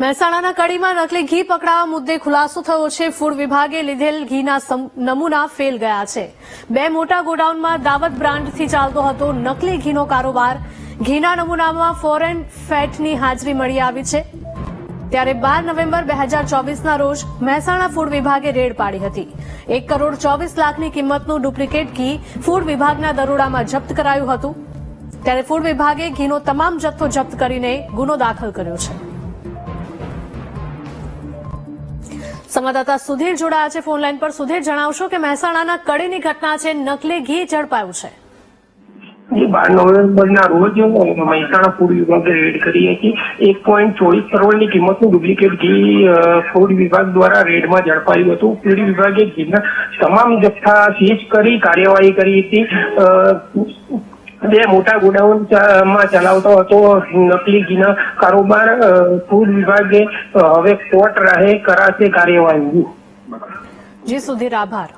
મહેસાણાના કડીમાં નકલી ઘી પકડાવા મુદ્દે ખુલાસો થયો છે. ફૂડ વિભાગે લીધેલ ઘીના નમૂના ફેલ ગયા છે. બે મોટા ગોડાઉનમાં દાવત બ્રાન્ડથી ચાલતો હતો નકલી ઘીનો કારોબાર. ઘીના નમૂનામાં ફોરેન ફેટની હાજરી મળી આવી છે. ત્યારે બાર નવેમ્બર બે હજાર ચોવીસના રોજ મહેસાણા ફૂડ વિભાગે રેડ પાડી હતી. એક કરોડ ચોવીસ લાખની કિંમતનું ડુપ્લિકેટ ઘી ફૂડ વિભાગના દરોડામાં જપ્ત કરાયું હતું. ત્યારે ફૂડ વિભાગે ઘીનો તમામ જથ્થો જપ્ત કરીને ગુનો દાખલ કર્યો છે. સંવાદદાતા સુધીર જોડાયા છે ફોનલાઈન પર. સુધીર, જણાવશો કે મહેસાણાના કડીની ઘટના છે, નકલી ઘી ઝડપાયું છે. બાર નવેમ્બરના રોજ મહેસાણા ફૂડ વિભાગે રેડ કરી હતી. એક પોઈન્ટ ચોવીસ કરોડની કિંમતનું ડુપ્લિકેટ ઘી ફૂડ વિભાગ દ્વારા રેડમાં ઝડપાયું હતું. ફૂડ વિભાગે ઘીના તમામ જથ્થા સીઝ કરી, કાર્યવાહી કરી હતી. બે મોટા ગોડાઉનમાં ચલાવતો હતો. નકલી ઘીના કારોબાર ફૂડ વિભાગે હવે કોર્ટ રાહે કરાશે કાર્યવાહી. જી સુધીર આભાર.